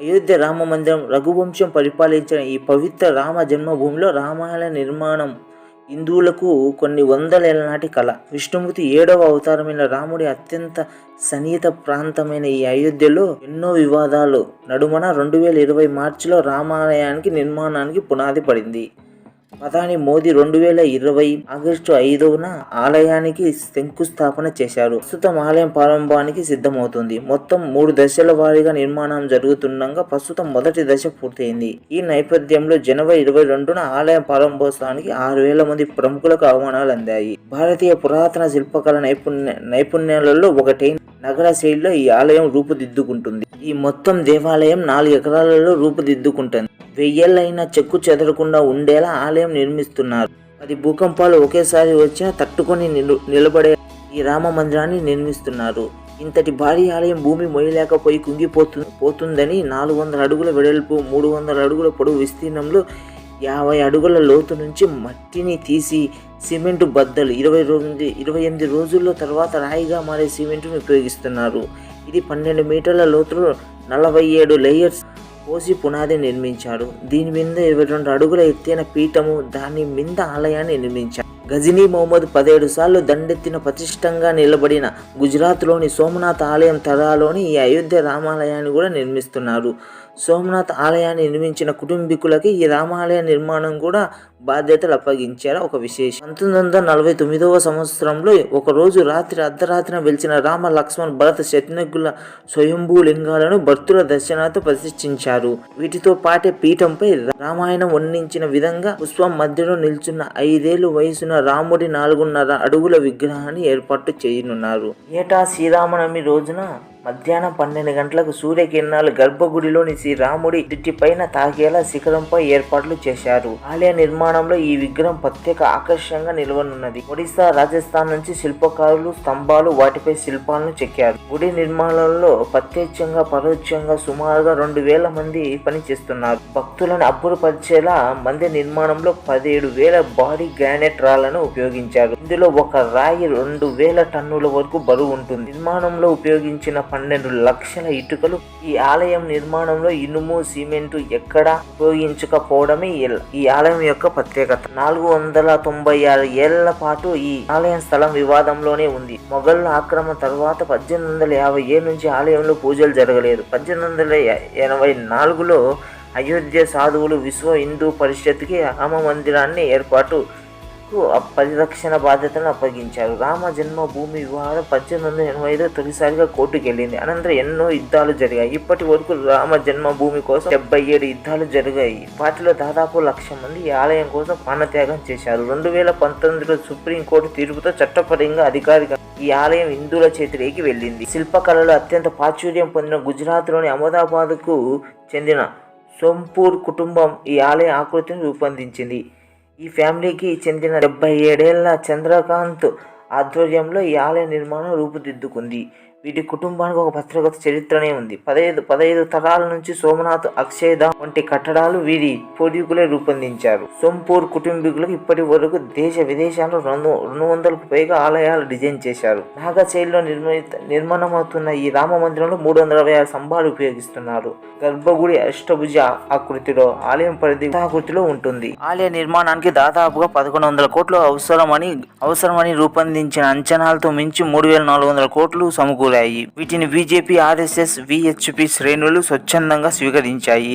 అయోధ్య రామ మందిరం రఘువంశం పరిపాలించిన ఈ పవిత్ర రామ జన్మభూమిలో రామాయణ నిర్మాణం హిందువులకు కొన్ని వందల ఏళ్ళ నాటి కళ. విష్ణుమూర్తి ఏడవ అవతారమైన రాముడి అత్యంత సన్నిహిత ప్రాంతమైన ఈ అయోధ్యలో ఎన్నో వివాదాలు. నడుమన రెండు వేల ఇరవై మార్చిలో రామాలయానికి నిర్మాణానికి పునాది పడింది. ప్రధాని మోదీ రెండు వేల ఇరవై ఆగస్టు ఐదవన ఆలయానికి శంకుస్థాపన చేశారు. ప్రస్తుతం ఆలయం ప్రారంభానికి సిద్ధమవుతుంది. మొత్తం మూడు దశల వారీగా నిర్మాణం జరుగుతుండగా ప్రస్తుతం మొదటి దశ పూర్తయింది. ఈ నేపథ్యంలో జనవరి ఇరవై రెండున ఆలయం ప్రారంభోత్సవానికి ఆరు వేల మంది ప్రముఖులకు ఆహ్వానాలు అందాయి. భారతీయ పురాతన శిల్పకళ నైపుణ్య నైపుణ్యాలలో ఒకటైన నగర శైలిలో ఈ ఆలయం రూపుదిద్దుకుంటుంది. ఈ మొత్తం దేవాలయం నాలుగు ఎకరాలలో రూపుదిద్దుకుంటుంది. వెయ్యేళ్ళైనా చెక్కు చెదరకుండా ఉండేలా ఆలయం నిర్మిస్తున్నారు. అది భూకంపాలు ఒకేసారి వచ్చినా తట్టుకొని నిలు నిలబడే ఈ రామ మందిరాన్ని నిర్మిస్తున్నారు. ఇంతటి భారీ ఆలయం భూమి మొయ్యలేకపోయి కుంగిపోతు పోతుందని నాలుగు వందల అడుగుల వెడల్పు మూడు వందల అడుగుల పొడవు విస్తీర్ణంలో యాభై అడుగుల లోతు నుంచి మట్టిని తీసి సిమెంటు బద్దలు ఇరవై రోజు ఇరవై ఎనిమిది రోజుల్లో తర్వాత రాయిగా మారే సిమెంటును ఉపయోగిస్తున్నారు. ఇది పన్నెండు మీటర్ల లోతులో నలభై ఏడు లేయర్స్ పోసి పునాది నిర్మించాడు. దీని మీద ఇరవై రెండు అడుగుల ఎత్తైన పీఠము దాని మీద ఆలయాన్ని నిర్మించారు గజనీ మహమ్మద్ పదిహేడు సార్లు దండెత్తిన ప్రతిష్టంగా నిలబడిన గుజరాత్లోని సోమనాథ్ ఆలయం తరాలోని ఈ అయోధ్య రామాలయాన్ని కూడా నిర్మిస్తున్నారు. సోమనాథ్ ఆలయాన్ని నిర్మించిన కుటుంబీకులకి ఈ రామాలయ నిర్మాణం కూడా బాధ్యతలు అప్పగించారు. ఒక విశేషం. పంతొమ్మిది వందల నలభై తొమ్మిదవ సంవత్సరంలో ఒక రోజు రాత్రి అర్ధరాత్రిన వెలిచిన రామ లక్ష్మణ్ భరత శత్రుఘ్నుల స్వయంభూ లింగాలను భక్తుల దర్శనాలతో ప్రతిష్ఠించారు. వీటితో పాటే పీఠంపై రామాయణం వర్ణించిన విధంగా పుష్పం మధ్యలో నిల్చున్న ఐదేళ్ళ వయసున్న రాముడి నాలుగున్నర అడుగుల విగ్రహాన్ని ఏర్పాటు చేయనున్నారు. ఏటా శ్రీరామనవమి రోజున మధ్యాహ్నం పన్నెండు గంటలకు సూర్యకిరణాలు గర్భగుడిలోని శ్రీరాముడి పైన తాకేలా శిఖరంపై ఏర్పాట్లు చేశారు. ఆలయ నిర్మాణంలో ఈ విగ్రహం ప్రత్యేక ఆకర్షణగా నిలవనున్నది. ఒడిశా రాజస్థాన్ నుంచి శిల్పకారులు స్తంభాలు వాటిపై శిల్పాలను చెక్కారు. గుడి నిర్మాణంలో ప్రత్యక్షంగా పరోక్షంగా సుమారుగా రెండు వేల మంది పనిచేస్తున్నారు. భక్తులను అబ్బురపరిచేలా మందిర నిర్మాణంలో పదిహేడు వేల బాడీ గ్రానైట్ రాళ్ళను ఉపయోగించారు. ఇందులో ఒక రాయి రెండు వేల టన్నుల వరకు బరువు ఉంటుంది. నిర్మాణంలో ఉపయోగించిన పన్నెండు లక్షల ఇటుకలు ఈ ఆలయం నిర్మాణంలో ఇనుము సిమెంటు ఎక్కడ ఉపయోగించకపోవడమే ఈ ఆలయం యొక్క ప్రత్యేకత. నాలుగు వందల తొంభై ఆరు ఏళ్ళ పాటు ఈ ఆలయం స్థలం వివాదంలోనే ఉంది. మొఘల్ ఆక్రమణ తర్వాత పద్దెనిమిది వందల యాభై ఏడు నుంచి ఆలయంలో పూజలు జరగలేదు. పద్దెనిమిది వందల ఎనభై నాలుగులో అయోధ్య సాధువులు విశ్వ హిందూ పరిషత్కి రామ మందిరాన్ని ఏర్పాటు పరిరక్షణ బాధ్యతను అప్పగించారు. రామ జన్మభూమి వివాదం పద్దెనిమిది వందల ఎనభై తొలిసారిగా కోర్టుకు వెళ్ళింది. అనంతరం ఎన్నో యుద్ధాలు జరిగాయి. ఇప్పటి వరకు రామ జన్మభూమి కోసం డెబ్బై ఏడు యుద్ధాలు జరిగాయి. వాటిలో దాదాపు లక్ష మంది ఈ ఆలయం కోసం ప్రాణత్యాగం చేశారు. రెండు వేల పంతొమ్మిదిలో సుప్రీంకోర్టు తీర్పుతో చట్టపరంగా అధికారిక ఈ ఆలయం హిందువుల చేతిలోకి వెళ్ళింది. శిల్పకళలో అత్యంత ప్రాచుర్యం పొందిన గుజరాత్లోని అహ్మదాబాద్కు చెందిన సోంపూర్ కుటుంబం ఈ ఆలయ ఆకృతిని రూపొందించింది. ఈ ఫ్యామిలీకి చెందిన డెబ్బై ఏడేళ్ళ చంద్రకాంత్ ఆధ్వర్యంలో ఈ ఆలయ నిర్మాణం రూపుదిద్దుకుంది. వీటి కుటుంబానికి ఒక పత్రికత చరిత్రనే ఉంది. పదహైదు పదహైదు తరాల నుంచి సోమనాథ్ అక్షయద వంటి కట్టడాలు వీరి పూర్వీకులే రూపొందించారు. సోంపూర్ కుటుంబీకులకు ఇప్పటి వరకు దేశ విదేశాల్లో రెండు రెండు వందలకు పైగా ఆలయాలు డిజైన్ చేశారు. నాగశైలిలో నిర్మిత నిర్మాణమవుతున్న ఈ రామ మందిరంలో మూడు వందల అరవై ఆరు స్తంభాలు ఉపయోగిస్తున్నారు. గర్భగుడి అష్టభుజ ఆకృతిలో ఆలయం పరిధి ఆకృతిలో ఉంటుంది. ఆలయ నిర్మాణానికి దాదాపుగా పదకొండు వందల కోట్లు అవసరమని అవసరమని రూపొందించిన అంచనాలతో మించి మూడు వేల నాలుగు వందల కోట్లు సమకూరు మొదలయ్యాయి వీటిని బీజేపీ ఆర్ఎస్ఎస్ విహెచ్పి శ్రేణులు స్వచ్ఛందంగా స్వీకరించాయి.